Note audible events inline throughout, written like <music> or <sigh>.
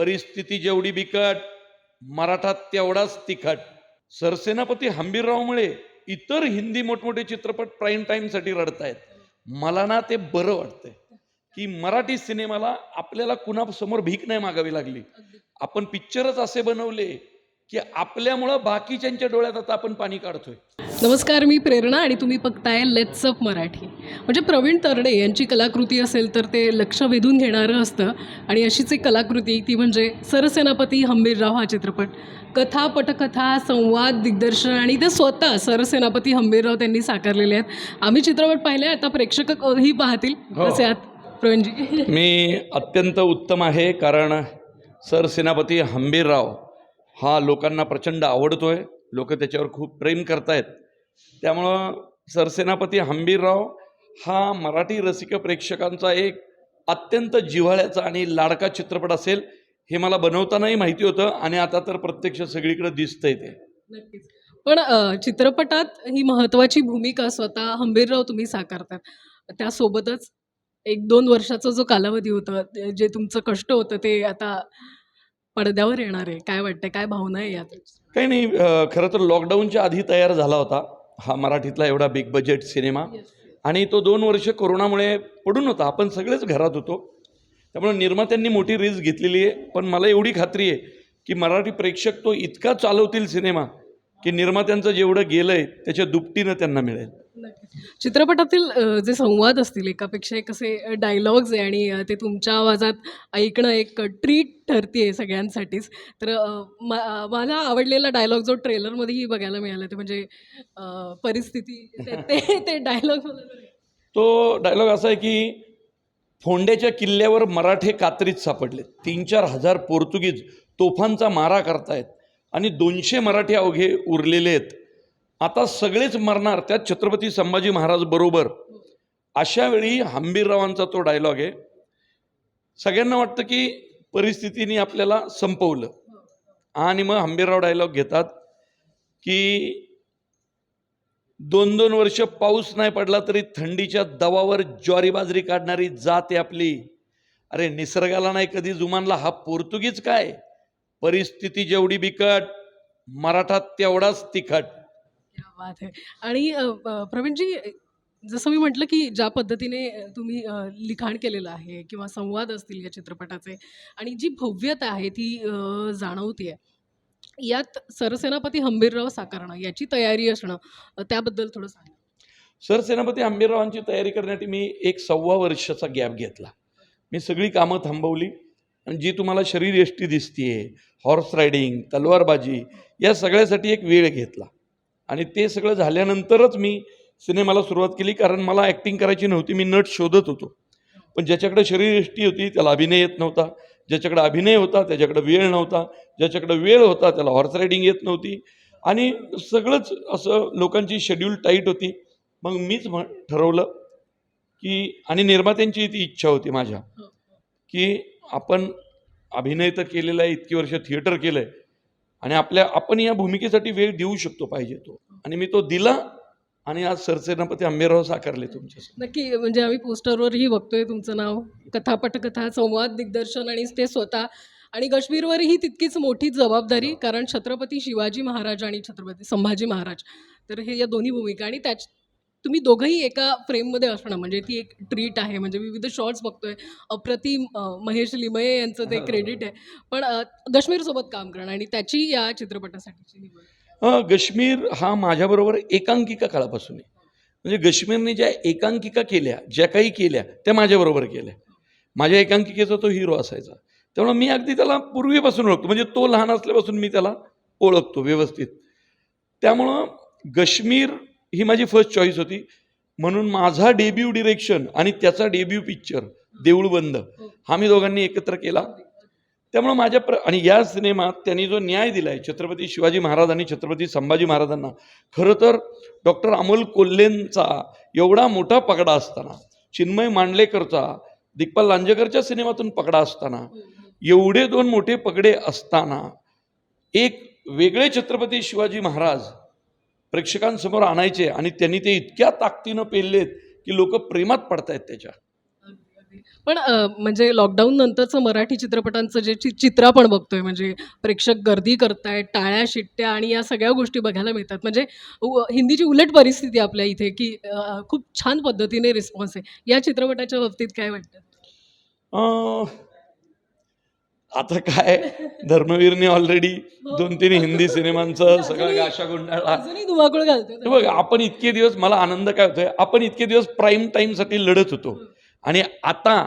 परिस्थिती जेवढी बिकट मराठा तेवढाच तिखट. सरसेनापती हंबीररावमुळे इतर हिंदी मोठमोठे चित्रपट प्राईम टाईमसाठी रडतायत. मला ना ते बरं वाटतंय की मराठी सिनेमाला आपल्याला कुणासमोर भीक नाही मागावी लागली. आपण पिक्चरच असे बनवले की आपल्यामुळं बाकीच्यांच्या डोळ्यात आता आपण पाणी काढतोय. नमस्कार मी प्रेरणा आणि तुम्ही बघताय लेट्स अप मराठी. म्हणजे प्रवीण तरडे यांची कलाकृती असेल तर ते लक्ष वेधून घेणारं असतं. आणि अशीच एक कलाकृती ती म्हणजे सरसेनापती हंबीरराव हा चित्रपट. कथा पटकथा संवाद दिग्दर्शन आणि ते स्वतः सरसेनापती हंबीरराव त्यांनी साकारलेले आहेत. आम्ही चित्रपट पाहिले आता प्रेक्षक ही पाहतील. हो. कसे आहात प्रवीणजी? <laughs> मी अत्यंत उत्तम आहे कारण सरसेनापती हंबीरराव हा लोकांना प्रचंड आवडतोय. लोक त्याच्यावर खूप प्रेम करतायत. त्यामुळं सरसेनापती हंबीरराव हा मराठी रसिक प्रेक्षकांचा एक अत्यंत जिव्हाळ्याचा आणि लाडका चित्रपट असेल हे मला बनवतानाही माहिती होतं आणि आता तर प्रत्यक्ष सगळीकडे दिसतंय ते. नक्कीच. पण चित्रपटात ही महत्त्वाची भूमिका स्वतः हंबीरराव तुम्ही साकारतात. त्यासोबतच एक दोन वर्षाचा जो कालावधी होता जे तुमचं कष्ट होतं ते आता पडद्यावर येणार आहे. काय वाटतं काय भावना आहे यात? काही नाही खरं तर लॉकडाऊनच्या आधी तयार झाला होता. हा मराठीतला एवढा बिग बजेट सिनेमा आणि तो दोन वर्ष कोरोनामुळे पडून होता. आपण सगळेच घरात होतो. त्यामुळे निर्मात्यांनी मोठी रिस्क घेतलेली आहे. पण मला एवढी खात्री आहे की मराठी प्रेक्षक तो इतका चालवतील सिनेमा की निर्मात्यांचं जेवढं गेलं आहे त्याच्या दुपटीनं त्यांना मिळेल. चित्रपटातील जे संवाद असतील एकापेक्षा एक असे डायलॉग्स आहे आणि ते तुमच्या आवाजात ऐकणं एक ट्रीट ठरते सगळ्यांसाठीच. तर माझा मला आवडलेला डायलॉग जो ट्रेलरमध्येही बघायला मिळाला ते म्हणजे परिस्थिती ते- ते ते डायलॉग तो डायलॉग असा आहे की फोंड्याच्या किल्ल्यावर मराठे कात्रीत सापडले तीन चार हजार पोर्तुगीज तोफांचा मारा करतायत आणि दोनशे मराठी अवघे उरलेले आहेत. आता सगळेच मरणार त्यात छत्रपती संभाजी महाराज बरोबर. अशा वेळी हंबीररावांचा तो डायलॉग आहे. सगळ्यांना वाटतं की परिस्थितीने आपल्याला संपवलं. आणि मग हंबीरराव डायलॉग घेतात की दोन दोन वर्ष पाऊस नाही पडला तरी थंडीच्या दवावर ज्वारी बाजरी काढणारी जात आहे आपली. अरे निसर्गाला नाही कधी जुमानला हा पोर्तुगीज काय? परिस्थिती जेवढी बिकट मराठा तेवढाच तिखट. क्या बात आहे. आणि अ, प्रवीणजी जसं मी म्हटलं की ज्या पद्धतीने तुम्ही अ, लिखाण केलेलं आहे किंवा संवाद असतील या चित्रपटाचे आणि जी भव्यता आहे ती जाणवते आहे. यात सरसेनापती हंबीरराव साकारणं याची तयारी असणं अ, त्याबद्दल थोडं सांगा. सरसेनापती आंबेरावांची तयारी करण्यासाठी मी एक सव्वा वर्षाचा गॅप घेतला. मी सगळी कामं थांबवली. आणि जी तुम्हाला शरीर एष्टी दिसतीये हॉर्स रायडिंग तलवारबाजी या सगळ्यासाठी एक वेळ घेतला. आणि ते सगळं झाल्यानंतरच मी सिनेमाला सुरुवात केली कारण मला ॲक्टिंग करायची नव्हती मी नट शोधत होतो. पण ज्याच्याकडे शरीरयष्टी होती त्याला अभिनय येत नव्हता. ज्याच्याकडे अभिनय होता त्याच्याकडे वेळ नव्हता. ज्याच्याकडे वेळ होता त्याला हॉर्स रायडिंग येत नव्हती. आणि सगळंच असं लोकांची शेड्यूल टाईट होती. मग मीच म्ह ठरवलं की आणि निर्मात्यांची ती इच्छा होती माझ्या की आपण अभिनय तर केलेला आहे इतकी वर्ष थिएटर केलं आहे आणि आपल्या आपण या भूमिकेसाठी वेळ देऊ शकतो पाहिजे तो. आणि मी तो दिला आणि आज सरसेनापती आंबेराव साकारले तुमच्या नक्की म्हणजे आम्ही पोस्टरवरही बघतोय तुमचं नाव. कथा पटकथा संवाद दिग्दर्शन आणि ते स्वतः. आणि कश्मीरवरही तितकीच मोठी जबाबदारी कारण छत्रपती शिवाजी महाराज आणि छत्रपती संभाजी महाराज. तर हे या दोन्ही भूमिका आणि त्याच तुम्ही दोघंही एका फ्रेममध्ये असणं म्हणजे ती एक ट्रीट आहे. म्हणजे विविध शॉर्ट्स बघतोय. अप्रतिम महेश लिमये यांचं ते क्रेडिट आहे. पण अ, काम करणं आणि त्याची या चित्रपटासाठीची निवड. गश्मीर हा माझ्याबरोबर एकांकिका काळापासून आहे. म्हणजे गश्मीरने ज्या एकांकिका केल्या ज्या काही केल्या त्या माझ्याबरोबर केल्या. माझ्या एकांकिकेचा तो हिरो असायचा. त्यामुळे मी अगदी त्याला पूर्वीपासून ओळखतो. म्हणजे तो लहान असल्यापासून मी त्याला ओळखतो व्यवस्थित. त्यामुळं गश्मीर ही माझी फर्स्ट चॉईस होती. म्हणून माझा डेब्यू डिरेक्शन आणि त्याचा डेब्यू पिक्चर देऊळ बंद हा मी दोघांनी एकत्र केला. त्यामुळं माझ्या प्र आणि या सिनेमात त्यांनी जो न्याय दिला आहे छत्रपती शिवाजी महाराज आणि छत्रपती संभाजी महाराजांना खरं तर डॉक्टर अमोल कोल्हेंचा एवढा मोठा पगडा असताना चिन्मय मांडलेकरचा दिग्पाल लांजेकरच्या सिनेमातून पगडा असताना एवढे दोन मोठे पगडे असताना एक वेगळे छत्रपती शिवाजी महाराज प्रेक्षकांसमोर आणायचे आणि त्यांनी ते इतक्या ताकदीनं पेललेत की लोक प्रेमात पडतायत त्याच्या. पण म्हणजे लॉकडाऊन नंतरचं मराठी चित्रपटांचं जे चित्र आपण बघतोय म्हणजे प्रेक्षक गर्दी करतायत टाळ्या शिट्ट्या आणि या सगळ्या गोष्टी बघायला मिळतात. म्हणजे हिंदीची उलट परिस्थिती आपल्या इथे की खूप छान पद्धतीने रिस्पॉन्स आहे. या चित्रपटाच्या बाबतीत काय वाटतं? आता काय? धर्मवीरने ऑलरेडी दोन तीन हिंदी सिनेमांचं सगळं गाशा गुंडाळा. धुमाकूळ हे घालतो बघ आपण इतके दिवस मला आनंद काय होतोय? आपण इतके दिवस प्राईम टाईमसाठी लढत होतो. आणि आता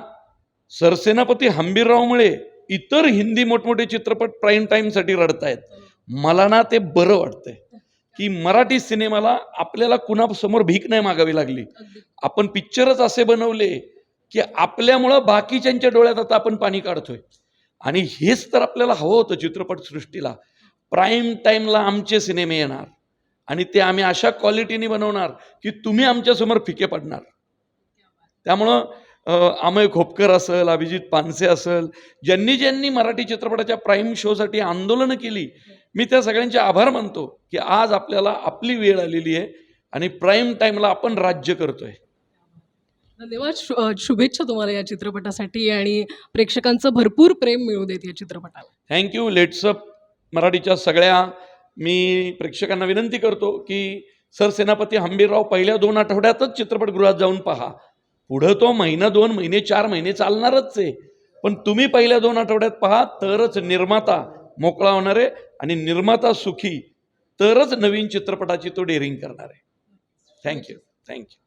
सरसेनापती हंबीररावमुळे इतर हिंदी मोठमोठे चित्रपट प्राईम टाईमसाठी रडतायत. मला ना ते बरं वाटतंय की मराठी सिनेमाला आपल्याला कुणासमोर भीक नाही मागावी लागली. आपण पिक्चरच असे बनवले की आपल्यामुळं बाकीच्यांच्या डोळ्यात आता आपण पाणी काढतोय. आणि हेच तर आपल्याला हवं होतं चित्रपटसृष्टीला प्राईम टाईमला आमचे सिनेमे येणार. आणि ते आम्ही अशा क्वालिटीने बनवणार की तुम्ही आमच्यासमोर फिके पडणार. त्यामुळं अमय खोपकर असेल अभिजित पानसे असेल ज्यांनी ज्यांनी मराठी चित्रपटाच्या प्राईम शोसाठी आंदोलनं केली मी त्या सगळ्यांचे आभार मानतो की आज आपल्याला आपली वेळ आलेली आहे आणि प्राईम टाईमला आपण राज्य करतोय. धन्यवाद शु- शुभेच्छा तुम्हाला या चित्रपटासाठी आणि प्रेक्षकांचं भरपूर प्रेम मिळू देत या चित्रपटाला. थँक्यू लेट्सअप मराठीच्या सगळ्या मी प्रेक्षकांना विनंती करतो की सरसेनापती हंबीरराव पहिल्या दोन आठवड्यातच चित्रपटगृहात जाऊन पहा. पुढं तो महिना दोन महिने चार महिने चालणारच आहे. पण तुम्ही पहिल्या दोन आठवड्यात पहा तरच निर्माता मोकळा होणार आहे आणि निर्माता सुखी तरच नवीन चित्रपटाची तो डेअरिंग करणार आहे. Thank you thank you